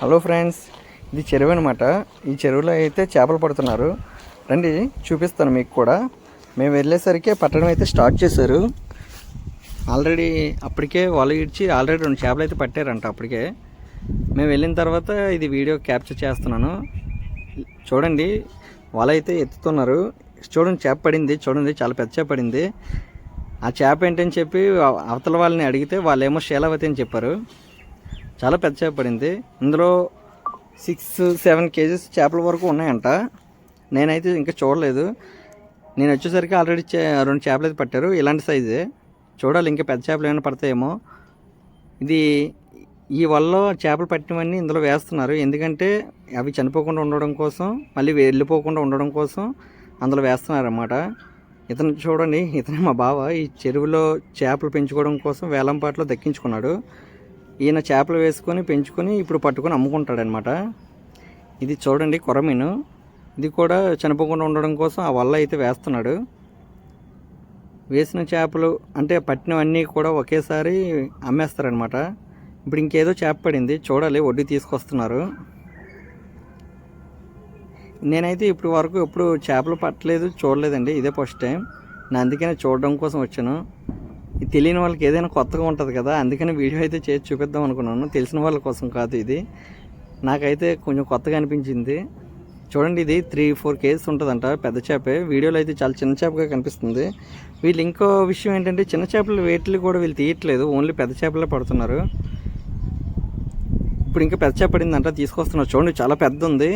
Hello friends ఇది చెరువు అనమాట ఈ చెరువులో అయితే చేపలు పడుతున్నారు. రండి చూపిస్తాను మీకు కూడా. మేము వెళ్ళేసరికి పట్టడం అయితే స్టార్ట్ చేశారు. ఆల్రెడీ అప్పటికే వల ఇడ్చి ఆల్రెడీ రెండు చేపలు అయితే పట్టారంట అప్పటికే. మేము వెళ్ళిన తర్వాత ఇది వీడియో క్యాప్చర్ చేస్తున్నాను. చూడండి వల అయితే ఎత్తుతున్నారు. చూడండి చేప పడింది. చూడండి చాలా పెద్ద చేప పడింది. ఆ చేప ఏంటని చెప్పి అవతల వాళ్ళని అడిగితే వాళ్ళేమో శీలావతి అని చెప్పారు. చాలా పెద్ద చేప పడింది. ఇందులో సిక్స్ సెవెన్ కేజీస్ చేపల వరకు ఉన్నాయంట. నేనైతే ఇంకా చూడలేదు. నేను వచ్చేసరికి ఆల్రెడీ రెండు చేపలు అయితే పట్టారు. ఇలాంటి సైజే చూడాలి ఇంకా పెద్ద చేపలు ఏమైనా పడతాయేమో. ఇది ఈ వల్ల చేపలు పట్టినవన్నీ ఇందులో వేస్తున్నారు. ఎందుకంటే అవి చనిపోకుండా ఉండడం కోసం మళ్ళీ వెళ్ళిపోకుండా ఉండడం కోసం అందులో వేస్తున్నారు అన్నమాట ఇతను చూడండి ఇతనే మా బావ. ఈ చెరువులో చేపలు పెంచుకోవడం కోసం వేలంపాట్లో దక్కించుకున్నాడు. ఈయన చేపలు వేసుకొని పెంచుకొని ఇప్పుడు పట్టుకొని అమ్ముకుంటాడనమాట. ఇది చూడండి కొరమీను ఇది కూడా చనిపోకుండా ఉండడం కోసం ఆ వల్ల అయితే వేస్తున్నాడు. వేసిన చేపలు అంటే పట్టినవన్నీ కూడా ఒకేసారి అమ్మేస్తారనమాట. ఇప్పుడు ఇంకేదో చేప పడింది చూడాలి వడ్డీ తీసుకొస్తున్నారు. నేనైతే ఇప్పుడు వరకు ఎప్పుడు చేపలు పట్టలేదు చూడలేదండి. ఇదే ఫస్ట్ టైం. నేను అందుకనే చూడడం కోసం వచ్చాను. తెలియని వాళ్ళకి ఏదైనా కొత్తగా ఉంటుంది కదా అందుకని వీడియో అయితే చేసి చూపిద్దాం అనుకున్నాను. తెలిసిన వాళ్ళ కోసం కాదు ఇది. నాకైతే కొంచెం కొత్తగా అనిపించింది. చూడండి ఇది త్రీ ఫోర్ కేజీస్ ఉంటుందంట పెద్ద చేపే. వీడియోలో అయితే చాలా చిన్న చేపగా కనిపిస్తుంది. వీళ్ళు ఇంకో విషయం ఏంటంటే చిన్న చేపలు వేట్లు కూడా వీళ్ళు తీయట్లేదు. ఓన్లీ పెద్ద చేపలే పడుతున్నారు. ఇప్పుడు ఇంకా పెద్ద చేప పడిందంట తీసుకొస్తున్నారు. చూడండి చాలా పెద్ద ఉంది.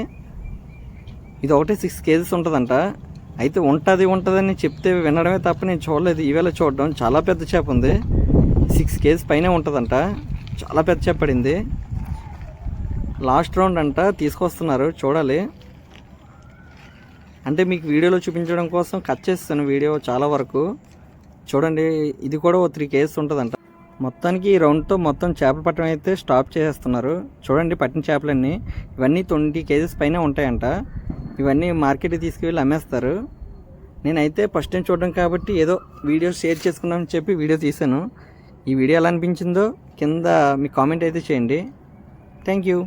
ఇది ఒకటే సిక్స్ కేజీస్ ఉంటుందంట. అయితే ఉంటుంది ఉంటుందని చెప్తే వినడమే తప్ప నేను చూడలేదు. ఈవేళ చూడడం చాలా పెద్ద చేప ఉంది. సిక్స్ కేజీస్ పైన ఉంటుందంట. చాలా పెద్ద చేప పడింది. లాస్ట్ రౌండ్ అంట తీసుకొస్తున్నారు. చూడాలి. అంటే మీకు వీడియోలో చూపించడం కోసం కట్ చేస్తాను వీడియో చాలా వరకు. చూడండి ఇది కూడా ఓ త్రీ కేజీస్ ఉంటుందంట. మొత్తానికి ఈ రౌండ్తో మొత్తం చేపలు పట్టడం అయితే స్టాప్ చేసేస్తున్నారు. చూడండి పట్టిన చేపలన్నీ. ఇవన్నీ ట్వంటీ కేజీస్ పైన ఉంటాయంట. ఇవన్నీ మార్కెట్కి తీసుకువెళ్ళి అమ్మేస్తారు. నేనైతే ఫస్ట్ టైం చూడడం కాబట్టి ఏదో వీడియో షేర్ చేసుకుందామని చెప్పి వీడియో తీశాను. ఈ వీడియో ఎలా అనిపించిందో కింద మీ కామెంట్ అయితే చేయండి. Thank you